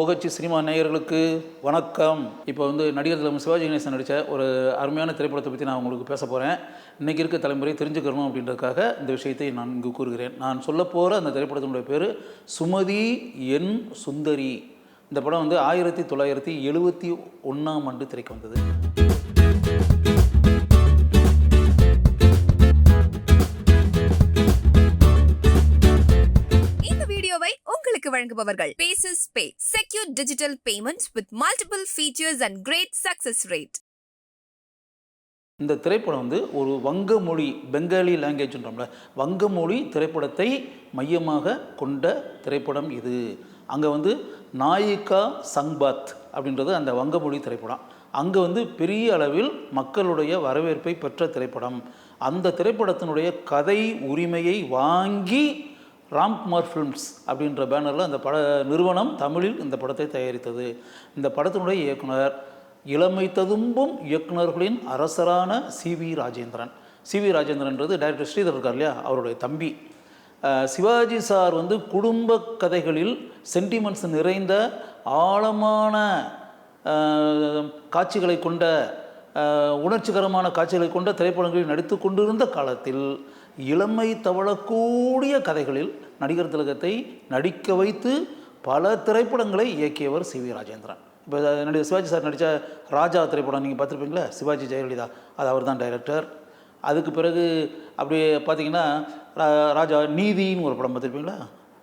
ஓகச்சி cinema நேயர்களுக்கு வணக்கம். இப்போ வந்து நடிகர் தலைவர் சிவாஜி கணேசன் நடித்த ஒரு அருமையான திரைப்படத்தை பற்றி நான் உங்களுக்கு பேச போகிறேன் இன்றைக்கி இருக்க தலைமுறை தெரிஞ்சுக்கணும் அப்படின்றதுக்காக இந்த விஷயத்தை நான் இங்கு கூறுகிறேன். நான் சொல்ல போகிற அந்த திரைப்படத்தினுடைய பேர் சுமதி என் சுந்தரி. இந்த படம் வந்து ஆயிரத்தி தொள்ளாயிரத்தி எழுபத்தி ஒன்றாம் ஆண்டு திரைக்கு வந்தது. வழங்குபவர்கள். Paces pay secure digital payments with multiple features and great success rate இந்த திரைப்படம் வந்து ஒரு வங்க மொழி பெங்காலி லாங்குவேஜ்ன்றோம்ல வங்க மொழி திரைப்படத்தை மையமாக கொண்ட திரைப்படம் இது. அங்கே வந்து நாயிகா சங்பாத் அப்படின்றது அந்த வங்க மொழி திரைப்படம். அங்கே வந்து பெரிய அளவில் மக்களுடைய வரவேற்பை பெற்ற திரைப்படம். அந்த திரைப்படத்தினுடைய கதை உரிமையை வாங்கி ராம்குமார் ஃபிலிம்ஸ் அப்படின்ற பேனரில் அந்த பட நிறுவனம் தமிழில் இந்த படத்தை தயாரித்தது. இந்த படத்தினுடைய இயக்குனர் இளமை ததும்பும் இயக்குனர்களின் அரசரான C V Rajendran. C V ராஜேந்திரன்றது டைரக்டர் ஸ்ரீதர் இருக்கார் இல்லையா? அவருடைய தம்பி. சிவாஜி சார் வந்து குடும்ப கதைகளில் சென்டிமெண்ட்ஸ் நிறைந்த ஆழமான காட்சிகளை கொண்ட உணர்ச்சிகரமான காட்சிகளை கொண்ட திரைப்படங்களில் நடித்து கொண்டிருந்த காலத்தில் இளமை தவழக்கூடிய கதைகளில் நடிகர் திலகத்தை நடிக்க வைத்து பல திரைப்படங்களை இயக்கியவர் சி வி ராஜேந்திரன். இப்போ நடிகர் சிவாஜி சார் நடித்த ராஜா திரைப்படம் நீங்கள் பார்த்துருப்பீங்களா? சிவாஜி ஜெயலலிதா. அது அவர் தான் டைரக்டர் அதுக்கு பிறகு அப்படியே பார்த்தீங்கன்னா ரா- ராஜா நீதின்னு ஒரு படம் பார்த்துருப்பீங்களா?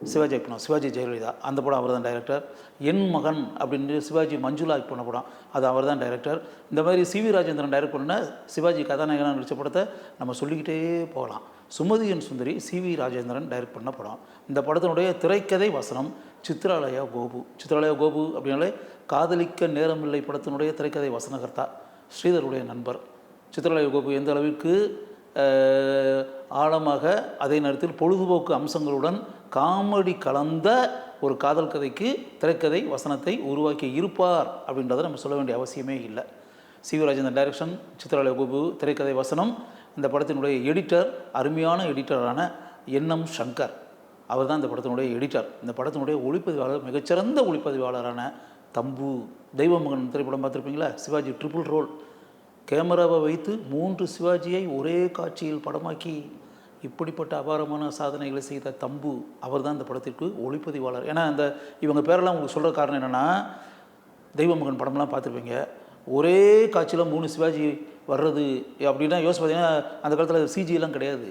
சிவாஜி படம் சிவாஜி ஜெயலலிதா. அந்த படம் அவர் தான் டைரக்டர் என் மகன் அப்படின்னு சிவாஜி மஞ்சுளா பண்ண படம் அது அவர் தான் டைரக்டர் இந்த மாதிரி சி வி ராஜேந்திரன் டைரக்ட் பண்ண சிவாஜி கதாநாயகனாக நடித்த படத்தை நம்ம சொல்லிக்கிட்டே போகலாம். சுமதியின் சுந்தரி சி வி ராஜேந்திரன் டைரக்ட் பண்ண படம். இந்த படத்தினுடைய திரைக்கதை வசனம் சித்ராலயா கோபு சித்ராலயா கோபு அப்படின்னாலே காதலிக்க நேரமில்லை படத்தினுடைய திரைக்கதை வசனகர்த்தா ஸ்ரீதருடைய நண்பர். சித்ராலய கோபு எந்த அளவிற்கு ஆழமாக அதே நேரத்தில் பொழுதுபோக்கு அம்சங்களுடன் காமெடி கலந்த ஒரு காதல் கதைக்கு திரைக்கதை வசனத்தை உருவாக்கி இருப்பார் அப்படின்றத நம்ம சொல்ல வேண்டிய அவசியமே இல்லை. சிவராஜேந்திரன் வி ராஜேந்திரன் டைரக்ஷன் சித்ராலய கோபு திரைக்கதை வசனம் இந்த படத்தினுடைய எடிட்டர் அருமையான எடிட்டரான என்எம் சங்கர். அவர் தான் இந்த படத்தினுடைய எடிட்டர். இந்த படத்தினுடைய ஒளிப்பதிவாளர் மிகச்சிறந்த ஒளிப்பதிவாளரான தம்பு தெய்வமகன் திரைப்படம் பார்த்துருப்பீங்களா? சிவாஜி ட்ரிபிள் ரோல் கேமராவை வைத்து மூன்று சிவாஜியை ஒரே காட்சியில் படமாக்கி இப்படிப்பட்ட அபாரமான சாதனைகளை செய்த தம்பு அவர் தான் இந்த படத்திற்கு ஒளிப்பதிவாளர். ஏன்னா அந்த இவங்க பேரெல்லாம் உங்களுக்கு சொல்கிற காரணம் என்னென்னா தெய்வமகன் படம்லாம் பார்த்துருப்பீங்க. ஒரே காட்சியில் மூணு சிவாஜி வர்றது அப்படின்னா யோசிச்சு பார்த்தீங்கன்னா அந்த காலத்தில் சிஜிலாம் கிடையாது.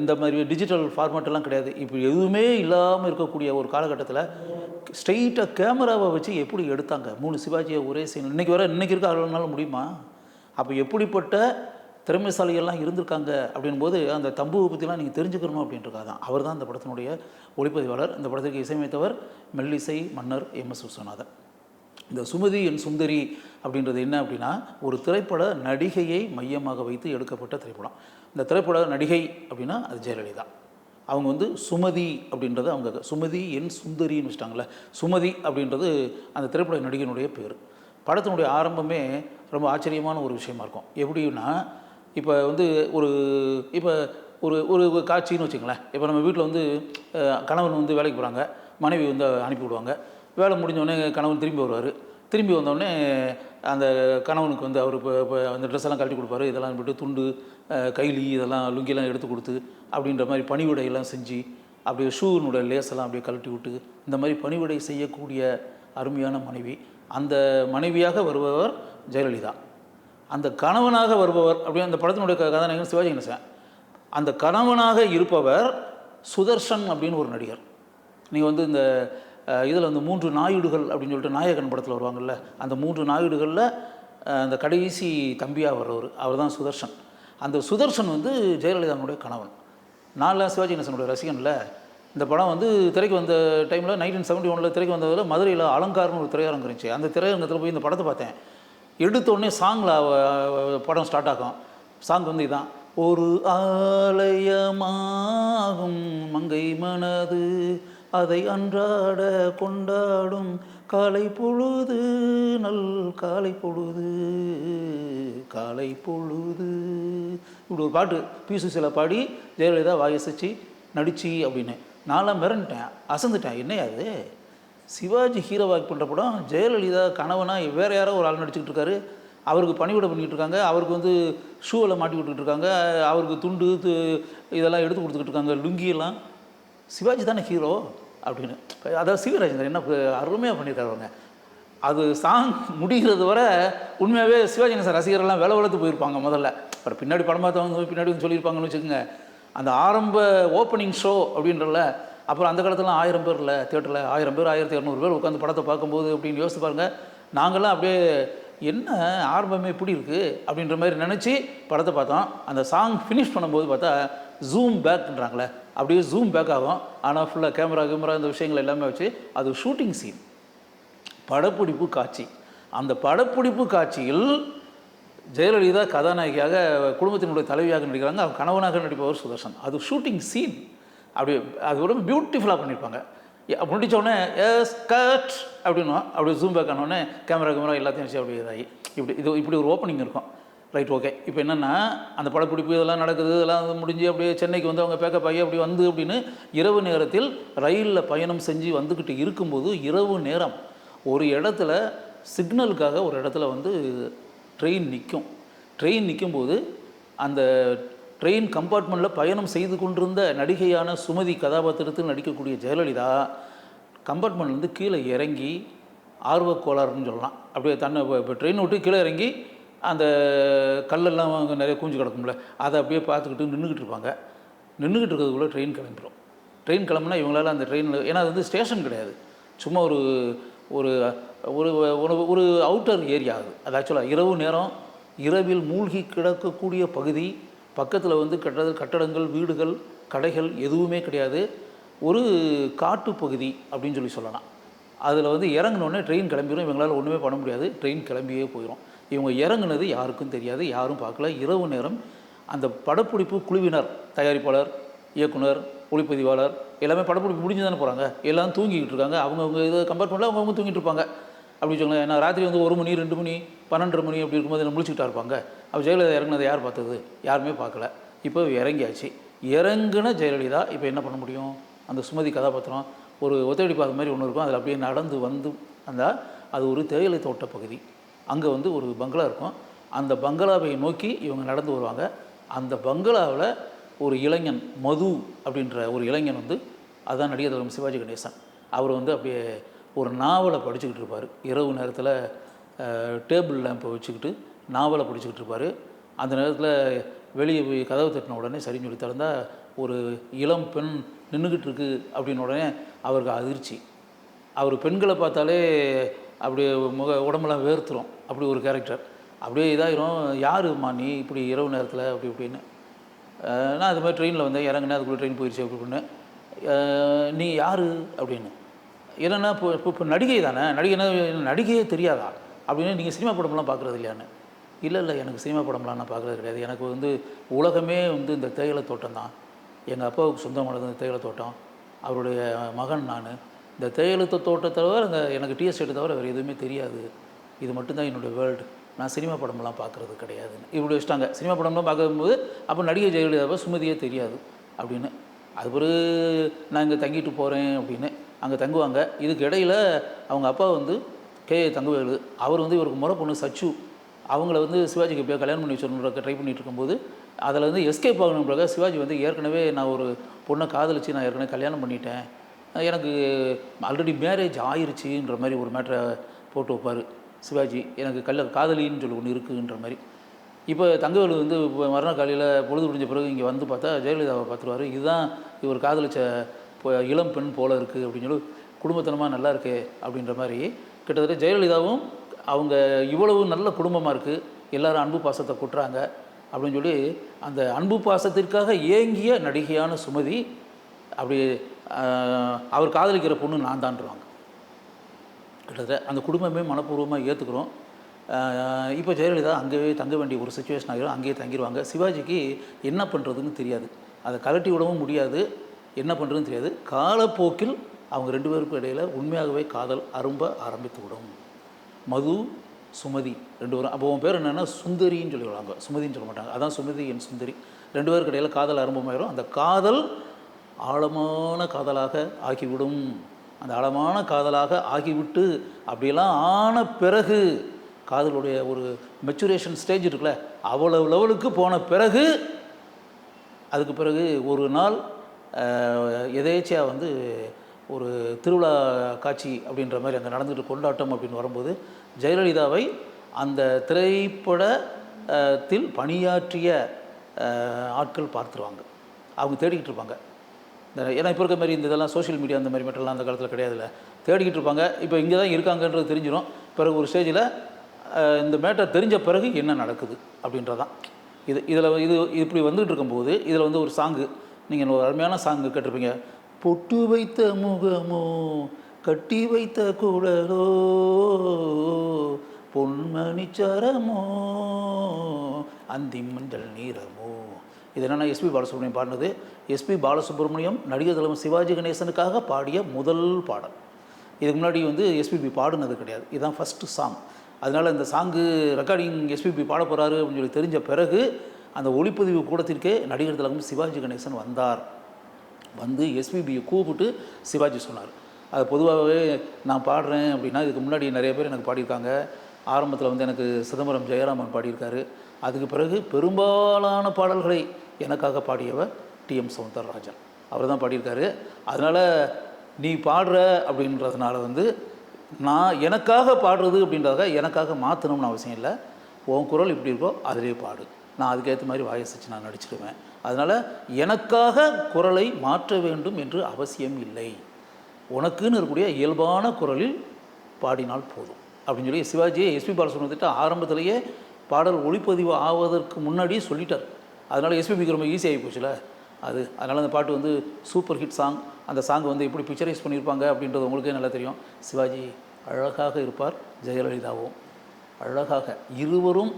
இந்த மாதிரி டிஜிட்டல் ஃபார்மேட்டெல்லாம் கிடையாது. இப்போ எதுவுமே இல்லாமல் இருக்கக்கூடிய ஒரு காலகட்டத்தில் ஸ்ட்ரெயிட்டாக கேமராவை வச்சு எப்படி எடுத்தாங்க? மூணு சிவாஜியை ஒரே சீன் இன்றைக்கி வர இன்றைக்கி இருக்க ஆளுனால முடியுமா? அப்போ எப்படிப்பட்ட திறமைசாலிகள்லாம் இருந்திருக்காங்க அப்படின்போது அந்த தம்புவை பற்றிலாம் நீங்கள் தெரிஞ்சுக்கணும் அப்படின்றக்காக தான் அவர் தான் அந்த படத்தினுடைய ஒளிப்பதிவாளர். இந்த படத்திற்கு இசையமைத்தவர் மெல்லிசை மன்னர் எம் எஸ் விஸ்வநாதன். இந்த சுமதி என் சுந்தரி அப்படின்றது என்ன அப்படின்னா ஒரு திரைப்பட நடிகையை மையமாக வைத்து எடுக்கப்பட்ட திரைப்படம். இந்த திரைப்பட நடிகை அப்படின்னா அது ஜெயலலிதா. அவங்க வந்து சுமதி அப்படின்றது அவங்க சுமதி என் சுந்தரின்னு வச்சுட்டாங்களே சுமதி அப்படின்றது அந்த திரைப்பட நடிகையினுடைய பேர். படத்தினுடைய ஆரம்பமே ரொம்ப ஆச்சரியமான ஒரு விஷயமா இருக்கும். எப்படின்னா இப்போ வந்து ஒரு இப்போ ஒரு ஒரு காட்சின்னு வச்சுங்களேன் இப்போ நம்ம வீட்டில் வந்து கணவன் வந்து வேலைக்கு போகிறாங்க மனைவி வந்து அனுப்பி விடுவாங்க வேலை முடிஞ்சோடனே கணவன் திரும்பி வருவார். திரும்பி வந்தோடனே அந்த கணவனுக்கு வந்து அவர் இப்போ இப்போ அந்த ட்ரெஸ் எல்லாம் கழட்டி கொடுப்பாரு. இதெல்லாம் விட்டு துண்டு கைலி இதெல்லாம் லுங்கிலாம் எடுத்து கொடுத்து அப்படின்ற மாதிரி பணிவிடையெல்லாம் செஞ்சு அப்படியே ஷூனுடைய லேஸெல்லாம் அப்படியே கழட்டி விட்டு இந்த மாதிரி பணிவிடை செய்யக்கூடிய அருமையான மனைவி. அந்த மனைவியாக வருபவர் ஜெயலலிதா. அந்த கணவனாக வருபவர் அப்படியே அந்த படத்தினுடைய க- கதாநாயகன் சிவாஜி கணேசன். அந்த கணவனாக இருப்பவர் சுதர்ஷன் அப்படின்னு ஒரு நடிகர். நீங்கள் வந்து இந்த இதில் வந்து மூன்று நாயுடுகள் அப்படின்னு சொல்லிட்டு நாயகன் படத்தில் வருவாங்கல்ல அந்த மூன்று நாயுடுகளில் அந்த கடைசி தம்பியாக வர்றவர் அவர் தான் சுதர்ஷன். அந்த சுதர்ஷன் வந்து ஜெயலலிதாவுடைய கணவன். நான்லாம் சிவாஜி கணேசனுடைய ரசிகனில் இந்த படம் வந்து திரைக்கு வந்த டைமில் நைன்டீன் செவன்ட்டி ஒனில் திரைக்கு வந்ததில் மதுரையில் அலங்காரம்னு ஒரு திரையரங்கம் இருந்துச்சு. அந்த திரையரங்கத்தில் போய் இந்த படத்தை பார்த்தேன். எடுத்தோடனே சாங்கில் படம் ஸ்டார்ட் ஆகும். சாங் வந்து இதான். ஒரு ஆலயமாகும் மங்கை மனது அதை அன்றாட கொண்டாடும் காலை பொழுது நல் காலை பொழுது காலை பொழுது. இப்படி ஒரு பாட்டு பிசுசில பாடி ஜெயலலிதா வாயசிச்சு நடிச்சு அப்படின்னு. நான்லாம் மிரண்டுட்டேன் அசந்துட்டேன். என்னையா அது சிவாஜி ஹீரோ பண்ணுற படம் ஜெயலலிதா கணவனா வேறு யாரோ ஒரு ஆள் நடிச்சுக்கிட்டு இருக்காரு. அவருக்கு பணிவிட பண்ணிக்கிட்டு இருக்காங்க. அவருக்கு வந்து ஷூவில் மாட்டி விட்டுக்கிட்டு இருக்காங்க. அவருக்கு துண்டு து- இதெல்லாம் எடுத்து கொடுத்துக்கிட்டு இருக்காங்க. லுங்கியெல்லாம். சிவாஜி தானே ஹீரோ? அப்படின்னு. அதாவது சிவராஜேந்திரன் என்ன அருமையாக பண்ணியிருக்காருங்க. அது சாங் முடிகிறது வரை உண்மையாகவே சிவாஜி ரசிகர்கள்லாம் வேலை வளர்த்து போயிருப்பாங்க முதல்ல. அப்புறம் பின்னாடி படம் பார்த்தவங்க பின்னாடி வந்து சொல்லியிருப்பாங்கன்னு வச்சுக்கோங்க. அந்த ஆரம்ப ஓப்பனிங் ஷோ அப்படின்றல அப்புறம் அந்த காலத்துலாம் ஆயிரம் பேர் இல்லை தேட்டரில் ஆயிரம் பேர் ஆயிரத்தி இரநூறு பேர் உட்காந்து படத்தை பார்க்கும்போது அப்படின்னு யோசிச்சு பாருங்கள் நாங்கள்லாம் அப்படியே என்ன ஆரம்பமே இப்படி இருக்குது அப்படின்ற மாதிரி நினச்சி படத்தை பார்த்தோம். அந்த சாங் ஃபினிஷ் பண்ணும்போது பார்த்தா ஜூம் பேக்ன்றாங்களே அப்படியே ஜூம் பேக் ஆகும். ஆனால் ஃபுல்லாக கேமரா கேமரா இந்த விஷயங்கள் எல்லாமே வச்சு அது ஷூட்டிங் சீன் படப்பிடிப்பு காட்சி. அந்த படப்பிடிப்பு காட்சியில் ஜெயலலிதா கதாநாயகியாக குடும்பத்தினுடைய தலைவியாக நடிக்கிறாங்க. அவங்க கணவனாக நடிப்பவர் சுதர்சன். அது ஷூட்டிங் சீன் அப்படி அது ரொம்ப பியூட்டிஃபுல்லாக பண்ணியிருப்பாங்க. எ- எஸ் கட் அப்படின்னா அப்படி ஜூம் பேக் ஆனோடனே கேமரா கேமரா எல்லாத்தையும் வச்சு அப்படி இதாகி. இப்படி இது இப்படி ஒரு ஓப்பனிங் இருக்கும். Right okay. இப்போ என்னென்னா அந்த படப்பிடிப்பு இதெல்லாம் நடக்குது இதெல்லாம் முடிஞ்சு அப்படியே சென்னைக்கு வந்து அவங்க பேக்கப் ஆகி அப்படி வந்து அப்படின்னு இரவு நேரத்தில் ரயிலில் பயணம் செஞ்சு வந்துக்கிட்டு இருக்கும்போது இரவு நேரம் ஒரு இடத்துல சிக்னலுக்காக ஒரு இடத்துல வந்து ட்ரெயின் நிற்கும். ட்ரெயின் நிற்கும்போது அந்த ட்ரெயின் கம்பார்ட்மெண்ட்டில் பயணம் செய்து கொண்டிருந்த நடிகையான சுமதி கதாபாத்திரத்தில் நடிக்கக்கூடிய ஜெயலலிதா கம்பார்ட்மெண்ட்லேருந்து கீழே இறங்கி ஆர்வக்கோளாறுன்னு சொல்லலாம். அப்படியே தன்னை இப்போ ட்ரெயின் விட்டு கீழே இறங்கி அந்த கல்லெல்லாம் அங்கே நிறைய கூஞ்சு கிடக்கும்ல அதை அப்படியே பார்த்துக்கிட்டு நின்றுக்கிட்டு இருப்பாங்க. நின்றுக்கிட்டு இருக்கிறதுக்குள்ளே ட்ரெயின் கிளம்பிடும் ட்ரெயின் கிளம்புனா இவங்களால அந்த ட்ரெயினில் ஏன்னா அது வந்து ஸ்டேஷன் கிடையாது. சும்மா ஒரு ஒரு ஒரு ஒரு அவுட்டர் ஏரியா அது. அது ஆக்சுவலாக இரவு நேரம் இரவில் மூழ்கி கிடக்கக்கூடிய பகுதி பக்கத்தில் வந்து கட்டட கட்டடங்கள் வீடுகள் கடைகள் எதுவுமே கிடையாது. ஒரு காட்டு பகுதி அப்படின்னு சொல்லி சொல்லலாம். அதில் வந்து இறங்கினோடனே ட்ரெயின் கிளம்பிடும் இவங்களால் ஒன்றுமே பண்ண முடியாது. ட்ரெயின் கிளம்பியே போயிடும் இவங்க இறங்குனது யாருக்கும் தெரியாது யாரும் பார்க்கல. இரவு நேரம் அந்த படப்பிடிப்பு குழுவினர் தயாரிப்பாளர் இயக்குனர் ஒளிப்பதிவாளர் எல்லாமே படப்பிடிப்பு முடிஞ்சு தானே போகிறாங்க எல்லாம் தூங்கிக்கிட்டு இருக்காங்க. அவங்கவுங்க கம்பேர் பண்ணல அவங்கவுங்க தூங்கிட்டு இருப்பாங்க. அப்படி வச்சுக்கோங்களேன் ஏன்னா ராத்திரி வந்து ஒரு மணி ரெண்டு மணி பன்னெண்டரை மணி அப்படி இருக்கும்போது என்ன இருப்பாங்க. அப்போ ஜெயலலிதா இறங்கினதை யார் பார்த்தது? யாருமே பார்க்கல. இப்போ இறங்கியாச்சு. இறங்குன ஜெயலலிதா இப்போ என்ன பண்ண முடியும்? அந்த சுமதி கதாபாத்திரம் ஒரு ஒத்தடி மாதிரி ஒன்று இருக்கும். அதில் அப்படியே நடந்து வந்து அந்த அது ஒரு தேயிலை தோட்ட பகுதி. அங்கே வந்து ஒரு பங்களா இருக்கும். அந்த பங்களாவை நோக்கி இவங்க நடந்து வருவாங்க. அந்த பங்களாவில் ஒரு இளைஞன் மது அப்படின்ற ஒரு இளைஞன் வந்து அதான் நடிகர் தலைவர் சிவாஜி கணேசன். அவர் வந்து அப்படியே ஒரு நாவலை படிச்சுக்கிட்டு இருப்பார். இரவு நேரத்தில் டேபிள் லேம்பை வச்சுக்கிட்டு நாவலை படிச்சுக்கிட்டு இருப்பார். அந்த நேரத்தில் வெளியே போய் கதவு தட்டின உடனே சரின்னு சொல்லி திறந்தால் ஒரு இளம் பெண் நின்றுக்கிட்டு இருக்கு அப்படின்னு உடனே அவருக்கு அதிர்ச்சி. அவர் பெண்களை பார்த்தாலே அப்படி முக உடம்பெல்லாம் வேர்த்துரும். அப்படி ஒரு கேரக்டர் அப்படியே இதாயிரும். யாரும்மா நீ இப்படி இரவு நேரத்தில்? அப்படி இப்படின்னு. நான் அது மாதிரி ட்ரெயினில் வந்தேன். இறங்கினேன். அதுக்குள்ளே ட்ரெயின் போயிடுச்சு அப்படி நீ யார்? அப்படின்னு. என்னென்னா இப்போ இப்போ இப்போ நடிகை தானே. நடிகைனா நடிகையே தெரியாதா? அப்படின்னு நீங்கள் சினிமா படம்லாம் பார்க்குறது இல்லையான்னு. இல்லை இல்லை. எனக்கு சினிமா படம்லாம் நான் பார்க்குறது கிடையாது. எனக்கு வந்து உலகமே வந்து இந்த தேயிலை தோட்டம் தான். எங்கள் அப்பாவுக்கு சொந்தமானது இந்த தேயிலை தோட்டம். அவருடைய மகன் நான். இந்த தேயிலை தோட்டத்தை தவிர இந்த எனக்கு டீ எஸ்டேட்டை தவிர வேறு எதுவுமே தெரியாது. இது மட்டும்தான் என்னுடைய வேர்ல்டு நான் சினிமா படம்லாம் பார்க்குறது கிடையாதுன்னு இப்படி வச்சுட்டாங்க சினிமா படம்லாம் பார்க்கும்போது அப்போ நடிகை ஜெயலலிதாவை சுமதியே தெரியாது அப்படின்னு. அது பிறகு நான் இங்கே தங்கிட்டு போகிறேன் அப்படின்னு அங்கே தங்குவாங்க. இதுக்கு இடையில் அவங்க அப்பா வந்து கே. தங்குவேலு அவர் வந்து இவருக்கு முறை பொண்ணு சச்சு. அவங்கள வந்து சிவாஜிக்கு எப்படியா கல்யாணம் பண்ணி வச்சுருக்க ட்ரை பண்ணிகிட்டு இருக்கும்போது அதில் வந்து எஸ்கேப் ஆகணுன்றக்காக சிவாஜி வந்து ஏற்கனவே நான் ஒரு பொண்ணை காதலிச்சு நான் ஏற்கனவே கல்யாணம் பண்ணிட்டேன். எனக்கு ஆல்ரெடி மேரேஜ் ஆயிருச்சுன்ற மாதிரி ஒரு மேட்ரை போட்டு வைப்பார் சிவாஜி. எனக்கு கல்ல காதலின்னு சொல்லி ஒன்று இருக்குன்ற மாதிரி. இப்போ தங்கவேலு வந்து இப்போ மறுநாள் காலையில் பொழுது முடிஞ்ச பிறகு இங்கே வந்து பார்த்தா ஜெயலலிதாவை பார்த்துருவாரு. இதுதான் இவர் காதலிச்ச இளம் பெண் போல இருக்குது அப்படின்னு சொல்லி குடும்பத்தனமாக நல்லா இருக்கே அப்படின்ற மாதிரி கிட்டத்தட்ட ஜெயலலிதாவும் அவங்க இவ்வளவு நல்ல குடும்பமாக இருக்குது எல்லாரும் அன்பு பாசத்தை கொட்டுறாங்க அப்படின்னு சொல்லி அந்த அன்பு பாசத்திற்காக ஏங்கிய நடிகையான சுமதி அப்படி அவர் காதலிக்கிற பொண்ணு நான் தான்றாங்க கிட்டத்தட்ட அந்த குடும்பமே மனப்பூர்வமாக ஏற்றுக்கிறோம் இப்போ ஜெயலலிதா அங்கேயே தங்க வேண்டிய ஒரு சுச்சுவேஷன் ஆகிடும் அங்கேயே தங்கிடுவாங்க சிவாஜிக்கு என்ன பண்ணுறதுன்னு தெரியாது. அதை கலட்டி விடவும் முடியாது. என்ன பண்ணுறதுன்னு தெரியாது. காலப்போக்கில் அவங்க ரெண்டு பேருக்கும் இடையில் உண்மையாகவே காதல் அரும்ப ஆரம்பித்து விடும். மது சுமதி ரெண்டு பேரும். அப்போ உன் பேர் என்னென்னா சுந்தரின்னு சொல்லிடுவாங்க. சுமதின்னு சொல்ல மாட்டாங்க. அதான் சுமதி என் சுந்தரி. ரெண்டு பேருக்கு இடையில் காதல் ஆரம்பமாயிரும் அந்த காதல் ஆழமான காதலாக ஆகிவிடும். அந்த ஆழமான காதலாக ஆகிவிட்டு அப்படியெல்லாம் ஆன பிறகு காதலுடைய ஒரு மெச்சுரேஷன் ஸ்டேஜ் இருக்குல்ல அவ்வளவு லெவலுக்கு போன பிறகு அதுக்கு பிறகு ஒரு நாள் எதேச்சியாக வந்து ஒரு திருவிழா காட்சி அப்படின்ற மாதிரி அங்கே நடந்துட்டு கொண்டாட்டம் அப்படின்னு வரும்போது ஜெயலலிதாவை அந்த திரைப்படத்தில் பணியாற்றிய ஆட்கள் பார்த்துருவாங்க. அவங்க தேடிக்கிட்டு இருப்பாங்க. ஏன்னா இப்போ இருக்க மாதிரி இந்த இதெல்லாம் சோஷியல் மீடியா அந்த மாதிரி மெட்டர்லாம் அந்த காலத்தில் கிடையாதுல்ல. தேடிக்கிட்டு இருப்பாங்க. இப்போ இங்கே தான் இருக்காங்கன்றது தெரிஞ்சிடும் பிறகு ஒரு ஸ்டேஜில் இந்த மேட்டர் தெரிஞ்ச பிறகு என்ன நடக்குது அப்படின்றதான். இது இதில் இது இப்படி வந்துகிட்டு இருக்கும்போது இதில் வந்து ஒரு சாங்கு நீங்கள் ஒரு அருமையான சாங்கு கேட்டிருப்பீங்க. பொட்டு வைத்த முகமோ கட்டி வைத்த குடலோ பொன்மணி சரமோ அந்தி மஞ்சள் நீரமோ இது என்னென்னா எஸ்பி பாலசுப்ரமணியம் பாடினது. எஸ்பி பாலசுப்ரமணியம் நடிகர் தலைவர் சிவாஜி கணேசனுக்காக பாடிய முதல் பாடல். இதுக்கு முன்னாடி வந்து எஸ்பிபி பாடினது கிடையாது. இதுதான் ஃபஸ்ட்டு சாங் அதனால் இந்த சாங்கு ரெக்கார்டிங் எஸ்பிபி பாட போகிறாரு அப்படின்னு சொல்லி தெரிஞ்ச பிறகு அந்த ஒளிப்பதிவு கூடத்திற்கே நடிகர் திலகம் சிவாஜி கணேசன் வந்தார். வந்து எஸ்பிபியை கூப்பிட்டு சிவாஜி சொன்னார். அது பொதுவாகவே நான் பாடுறேன் அப்படின்னா இதுக்கு முன்னாடி நிறைய பேர் எனக்கு பாடியிருக்காங்க. ஆரம்பத்தில் வந்து எனக்கு சிதம்பரம் ஜெயராமன் பாடியிருக்காரு. அதுக்கு பிறகு பெரும்பாலான பாடல்களை எனக்காக பாடியவர் டிஎம் சவுந்தரராஜன். அவர் தான் பாடியிருக்காரு. அதனால் நீ பாடுற அப்படின்றதுனால வந்து நான் எனக்காக பாடுறது அப்படின்றத எனக்காக மாற்றணும்னு அவசியம் இல்லை. உன் குரல் இப்படி இருக்கோ அதிலே பாடு. நான் அதுக்கேற்ற மாதிரி வாயசிச்சு நான் நடிச்சிடுவேன். அதனால் எனக்காக குரலை மாற்ற வேண்டும் என்று அவசியம் இல்லை. உனக்குன்னு இருக்கக்கூடிய இயல்பான குரலில் பாடினால் போதும். அப்படின்னு சொல்லி சிவாஜியை எஸ்பி பாலசுப்ரமணியத்திட்ட ஆரம்பத்திலேயே பாடல் ஒளிப்பதிவு ஆவதற்கு முன்னாடியே சொல்லிட்டார். அதனால் எஸ்பிபிக்கு ரொம்ப ஈஸியாகி போச்சுல அது அதனால் அந்த பாட்டு வந்து சூப்பர் ஹிட் சாங் அந்த சாங் வந்து எப்படி பிக்சரைஸ் பண்ணியிருப்பாங்க அப்படின்றது உங்களுக்கே நல்லா தெரியும். சிவாஜி அழகாக இருப்பார் ஜெயலலிதாவும். அழகாக இருவரும்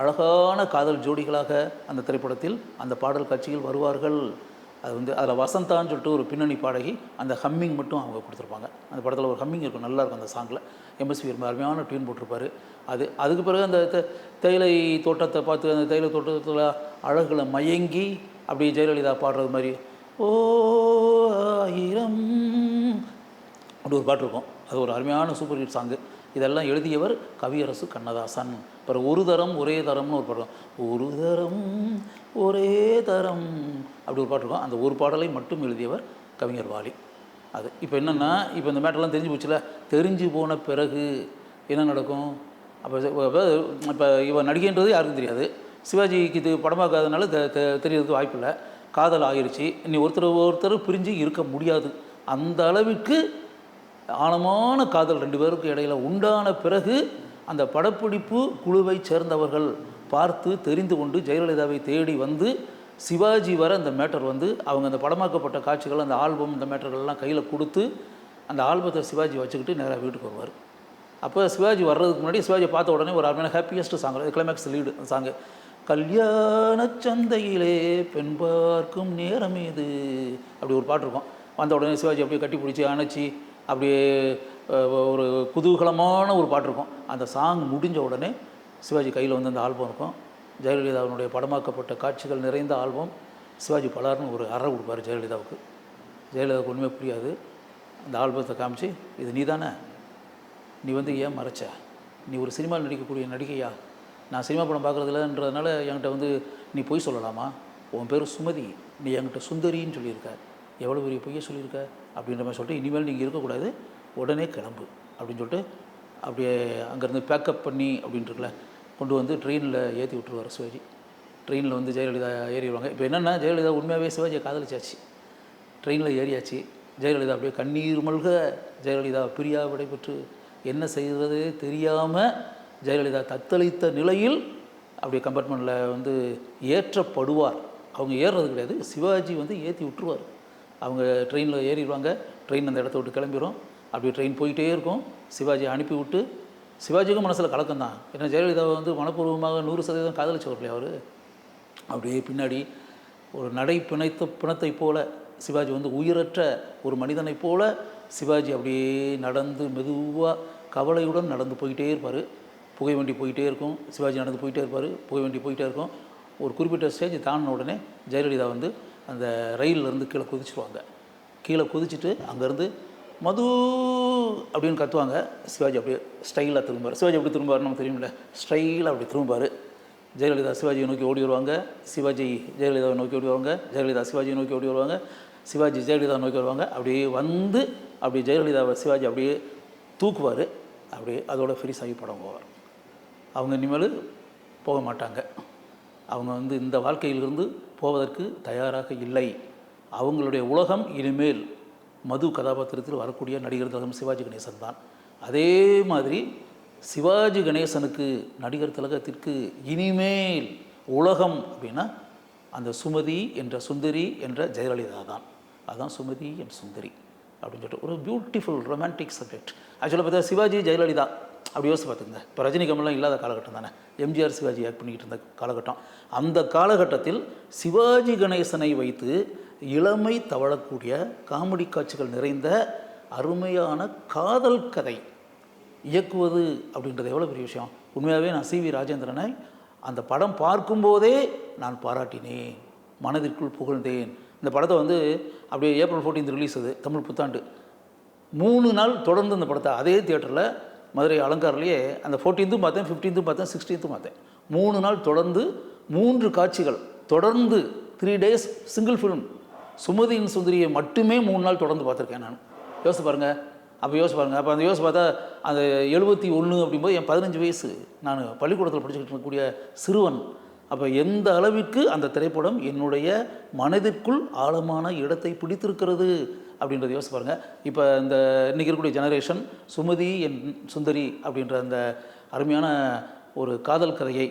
அழகான காதல் ஜோடிகளாக அந்த திரைப்படத்தில் அந்த பாடல் காட்சியில் வருவார்கள். அது வந்து அதில் வசந்தான்னு சொல்லிட்டு ஒரு பின்னணி பாடகி அந்த ஹம்மிங் மட்டும் அவங்க கொடுத்துருப்பாங்க. அந்த படத்தில் ஒரு ஹம்மிங் இருக்கும் நல்லா இருக்கும் அந்த சாங்கில் எம்எஸ்வி ரொம்ப அருமையான டியூன் போட்டிருப்பாரு. அது அதுக்கு பிறகு அந்த தேயிலை தோட்டத்தை பார்த்து அந்த தேயிலை தோட்டத்தில் அழகுல மயங்கி அப்படி ஜெயலலிதா பாடுறது மாதிரி ஓ ஆயிரம் அப்படி ஒரு பாட்டு இருக்கும். அது ஒரு அருமையான சூப்பர் ஹிட் சாங்கு இதெல்லாம் எழுதியவர் கவியரசு கண்ணதாசன். அப்புறம் ஒரு தரம் ஒரே தரம்னு ஒரு பாடம் ஒரு தரம் ஒரே தரம் அப்படி ஒரு பாட்டு இருக்கும். அந்த ஒரு பாடலை மட்டும் எழுதியவர் கவிஞர் வாலி. அது இப்போ என்னென்னா இப்போ இந்த மேட்டர்லாம் தெரிஞ்சு போச்சுல. தெரிஞ்சு போன பிறகு என்ன நடக்கும்? அப்போ இப்போ இவன் நடிகைன்றது யாருக்கும் தெரியாது. சிவாஜிக்கு இது படமாக்காதனால தெ- தெரியறதுக்கு வாய்ப்பில்லை. காதல் ஆகிருச்சு. இனி ஒருத்தர் ஒருத்தர் பிரிஞ்சு இருக்க முடியாது. அந்த அளவுக்கு ஆழமான காதல் ரெண்டு பேருக்கும் இடையில் உண்டான பிறகு அந்த படப்பிடிப்பு குழுவைச் சேர்ந்தவர்கள் பார்த்து தெரிந்து கொண்டு ஜெயலலிதாவை தேடி வந்து சிவாஜி வர அந்த மேட்டர் வந்து அவங்க அந்த படமாக்கப்பட்ட காட்சிகள் அந்த ஆல்பம் இந்த மேட்டர்கள்லாம் கையில் கொடுத்து அந்த ஆல்பத்தை சிவாஜி வச்சுக்கிட்டு நேராக வீட்டுக்கு வருவார். அப்போ சிவாஜி வர்றதுக்கு முன்னாடி சிவாஜி பார்த்த உடனே ஒரு அருமையான happiest song climax lead song கல்யாண சந்தையிலே பெண் பார்க்கும் நேரம் இது அப்படி ஒரு பாட்டு இருக்கும். வந்த உடனே சிவாஜி அப்படியே கட்டி பிடிச்சி அணைச்சி அப்படியே ஒரு குதூகலமான ஒரு பாட்டு இருக்கும். அந்த சாங் முடிஞ்ச உடனே சிவாஜி கையில் வந்து அந்த ஆல்பம் இருக்கும். ஜெயலலிதாவினுடைய படமாக்கப்பட்ட காட்சிகள் நிறைந்த ஆல்பம் சிவாஜி பலார்னு ஒரு அறை கொடுப்பார் ஜெயலலிதாவுக்கு. ஜெயலலிதாவுக்கு ஒன்றுமே புரியாது. அந்த ஆல்பத்தை காமிச்சு இது நீ தானே நீ வந்து ஏன் மறைச்ச? நீ ஒரு சினிமாவில் நடிக்கக்கூடிய நடிகையா? நான் சினிமா படம் பார்க்குறதில்லன்றதுனால என்கிட்ட வந்து நீ பொய் சொல்லலாமா? உன் பேர் சுமதி. நீ என்கிட்ட சுந்தரின்னு சொல்லியிருக்க. எவ்வளோ பெரிய பொய்யை சொல்லியிருக்க? அப்படின்ற மாதிரி சொல்லிட்டு இனிமேல் நீங்கள் இருக்கக்கூடாது. உடனே கிளம்பு. அப்படின்னு சொல்லிட்டு அப்படியே அங்கேருந்து பேக்கப் பண்ணி அப்படின்ட்டுருக்குல கொண்டு வந்து ட்ரெயினில் ஏற்றி விட்டுருவார் சிவாஜி. ட்ரெயினில் வந்து ஜெயலலிதா ஏறிடுவாங்க. இப்போ என்னென்னா ஜெயலலிதா உண்மையாகவே சிவாஜியை காதலிச்சாச்சு. ட்ரெயினில் ஏறியாச்சு. ஜெயலலிதா அப்படியே கண்ணீர் மல்க ஜெயலலிதா பிரியா விடைபெற்று என்ன செய்கிறது தெரியாமல் ஜெயலலிதா தத்தளித்த நிலையில் அப்படியே கம்பார்ட்மெண்ட்டில் வந்து ஏற்றப்படுவார். அவங்க ஏறுறது கிடையாது. சிவாஜி வந்து ஏற்றி விட்டுருவார். அவங்க ட்ரெயினில் ஏறிடுவாங்க. ட்ரெயின் அந்த இடத்த விட்டு கிளம்பிடும் அப்படியே ட்ரெயின் போயிட்டே இருக்கும். சிவாஜி அனுப்பி விட்டு சிவாஜிக்கும் மனசில் கலக்கம் தான். ஏன்னா ஜெயலலிதாவை வந்து மனப்பூர்வமாக நூறு சதவீதம் காதலிச்சவர் இல்லையா அவர்? அப்படியே பின்னாடி ஒரு நடை பிணைத்த பிணத்தை போல சிவாஜி வந்து உயிரற்ற ஒரு மனிதனைப் போல சிவாஜி அப்படியே நடந்து மெதுவாக கவலையுடன் நடந்து போயிட்டே இருப்பார். புகை வண்டி போயிட்டே இருக்கும். சிவாஜி நடந்து போயிட்டே இருப்பார். புகை வண்டி போயிட்டே இருக்கும். ஒரு குறிப்பிட்ட ஸ்டேஜ் தாண்டின உடனே ஜெயலலிதா வந்து அந்த ரயிலிருந்து இருந்து கீழே குதிச்சுருவாங்க. கீழே குதிச்சுட்டு அங்கேருந்து மது அப்படின்னு கத்துவாங்க. சிவாஜி அப்படியே ஸ்டைலாக திரும்பார் சிவாஜி அப்படி திரும்பார் நமக்கு தெரியும்ல? ஸ்டைலாக அப்படி திரும்பார் ஜெயலலிதா சிவாஜியை நோக்கி ஓடி வருவாங்க. சிவாஜி ஜெயலலிதாவை நோக்கி ஓடி வருவாங்க. ஜெயலலிதா சிவாஜியை நோக்கி ஓடி வருவாங்க. சிவாஜி ஜெயலலிதா நோக்கி வருவாங்க. அப்படியே வந்து அப்படி ஜெயலலிதாவை சிவாஜி அப்படியே தூக்குவார். அப்படியே அதோட ஃப்ரீஸ் ஆகி படம் போவார். அவங்க இனிமேல் போக மாட்டாங்க. அவங்க வந்து இந்த வாழ்க்கையிலிருந்து போவதற்கு தயாராக இல்லை. அவங்களுடைய உலகம் இனிமேல் மது கதாபாத்திரத்தில் வரக்கூடிய நடிகர் திலகம் சிவாஜி கணேசன் தான். அதே மாதிரி சிவாஜி கணேசனுக்கு நடிகர் திலகத்திற்கு இனிமேல் உலகம் அப்படின்னா அந்த சுமதி என்ற சுந்தரி என்ற ஜெயலலிதா தான். அதுதான் சுமதி என் சுந்தரி அப்படின்னு சொல்லிட்டு ஒரு பியூட்டிஃபுல் ரொமான்டிக் சப்ஜெக்ட் ஆக்சுவலாக பார்த்தா சிவாஜி ஜெயலலிதா அப்படி யோசிச்சு பார்த்துங்க இப்போ ரஜினி கமல்லாம் இல்லாத காலகட்டம் தானே. எம்ஜிஆர் சிவாஜி ஆக்ட் பண்ணிக்கிட்டு இருந்த காலகட்டம். அந்த காலகட்டத்தில் சிவாஜி கணேசனை வைத்து இளமை தவழக்கூடிய காமெடி காட்சிகள் நிறைந்த அருமையான காதல் கதை இயக்குவது அப்படின்றது எவ்வளோ பெரிய விஷயம்? உண்மையாகவே நான் சி வி ராஜேந்திரனை அந்த படம் பார்க்கும்போதே நான் பாராட்டினேன். மனதிற்குள் புகழ்ந்தேன். இந்த படத்தை வந்து அப்படியே ஏப்ரல் 14th ரிலீஸ் அது தமிழ் புத்தாண்டு. மூணு நாள் தொடர்ந்து இந்த படத்தை அதே தியேட்டரில் மதுரை அலங்காரிலேயே அந்த ஃபோர்டீன்த்தும் பார்த்தேன் ஃபிஃப்டீன்த்தும் பார்த்தேன் சிக்ஸ்டீன்த்தும் பார்த்தேன். மூணு நாள் தொடர்ந்து மூன்று காட்சிகள் தொடர்ந்து த்ரீ டேஸ் சிங்கிள் ஃபிலிம் சுமதியின் சுந்தரியை மட்டுமே மூணு நாள் தொடர்ந்து பார்த்துருக்கேன் நான். யோசிச்சு பாருங்கள் அப்போ யோசிச்சு பாருங்கள் அப்போ அந்த யோசிச்சு பார்த்தா அந்த எழுபத்தி ஒன்று அப்படிங்கும்போது என் பதினஞ்சு வயசு. நான் பள்ளிக்கூடத்தில் படிச்சுக்கிட்டு இருக்கக்கூடிய சிறுவன். அப்போ எந்த அளவிற்கு அந்த திரைப்படம் என்னுடைய மனதிற்குள் ஆழமான இடத்தை பிடித்திருக்கிறது? அப்படின்றத யோசிச்சு பாருங்கள் இப்போ இந்த இன்றைக்கி இருக்கக்கூடிய ஜெனரேஷன் சுமதி என் சுந்தரி அப்படின்ற அந்த அருமையான ஒரு காதல் கதையை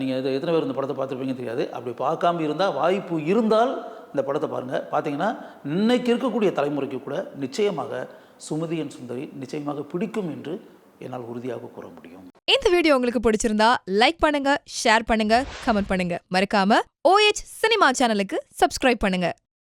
நீங்கள் இது எத்தனை பேர் இந்த படத்தை பார்த்துருப்பீங்கன்னு தெரியாது. அப்படி பார்க்காம இருந்தால் வாய்ப்பு இருந்தால் இந்த படத்தை பாருங்கள் பார்த்தீங்கன்னா இன்னைக்கு இருக்கக்கூடிய தலைமுறைக்கு கூட நிச்சயமாக சுமதி என் சுந்தரி நிச்சயமாக பிடிக்கும் என்று என்னால் உறுதியாக கூற முடியும். இந்த வீடியோ உங்களுக்கு பிடிச்சிருந்தா லைக் பண்ணுங்க ஷேர் பண்ணுங்க கமெண்ட் பண்ணுங்க. மறக்காம ஓஎச் சினிமா சேனலுக்கு சப்ஸ்கிரைப் பண்ணுங்க.